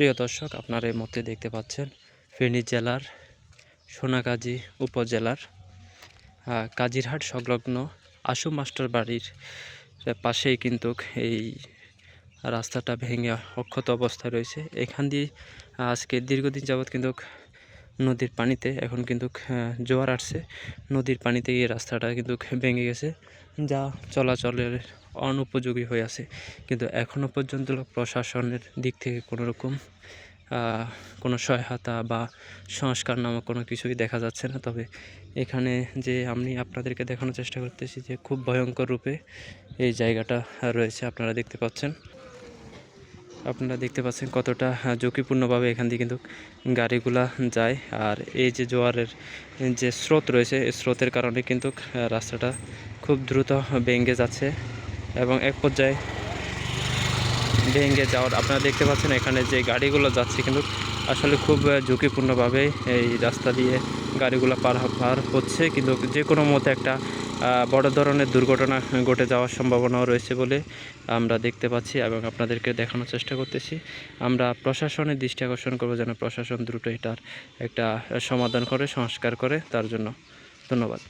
প্রিয় দর্শক, আপনারা এই মধ্যে দেখতে পাচ্ছেন ফেনী জেলার সোনাগাজী উপজেলার কাজিরহাট সংলগ্ন আশু মাস্টার বাড়ির পাশেই কিন্তু এই রাস্তাটা ভেঙে অক্ষত অবস্থায় রয়েছে। এখান দিয়ে আজকে দীর্ঘদিন যাবৎ কিন্তু নদীর পানিতে এখন কিন্তু জোয়ার আসছে। নদীর পানিতে এই রাস্তাটা কিন্তু ভেঙে গেছে, যা চলাচলের অনুপযোগী হয়ে আছে। কিন্তু এখনও পর্যন্ত প্রশাসনের দিক থেকে কোনো রকম কোনো সহায়তা বা সংস্কার নামক কোনো কিছুই দেখা যাচ্ছে না। তবে এখানে যে আমি আপনাদেরকে দেখানোর চেষ্টা করতেছি যে খুব ভয়ঙ্কর রূপে এই জায়গাটা রয়েছে, আপনারা দেখতে পাচ্ছেন। আপনারা দেখতে পাচ্ছেন কতটা ঝুঁকিপূর্ণভাবে এখান দিয়ে কিন্তু গাড়িগুলা যায়। আর এই যে জোয়ারের যে স্রোত রয়েছে, এই স্রোতের কারণে কিন্তু রাস্তাটা খুব দ্রুত ভেঙে যাচ্ছে এবং এক পর্যায়ে ভেঙে যাওয়ার, আপনারা দেখতে পাচ্ছেন এখানে যে গাড়িগুলো যাচ্ছে কিন্তু আসলে খুব ঝুঁকিপূর্ণভাবে এই রাস্তা দিয়ে গাড়িগুলো পার পার হচ্ছে। কিন্তু যে কোনো মতে একটা বড় ধরনের দুর্ঘটনা ঘটে যাওয়ার সম্ভাবনাও রয়েছে বলে আমরা দেখতে পাচ্ছি এবং আপনাদেরকে দেখানোর চেষ্টা করতেছি। আমরা প্রশাসনের দৃষ্টি আকর্ষণ করব যেন প্রশাসন দ্রুত এটার একটা সমাধান করে, সংস্কার করে, তার জন্য ধন্যবাদ।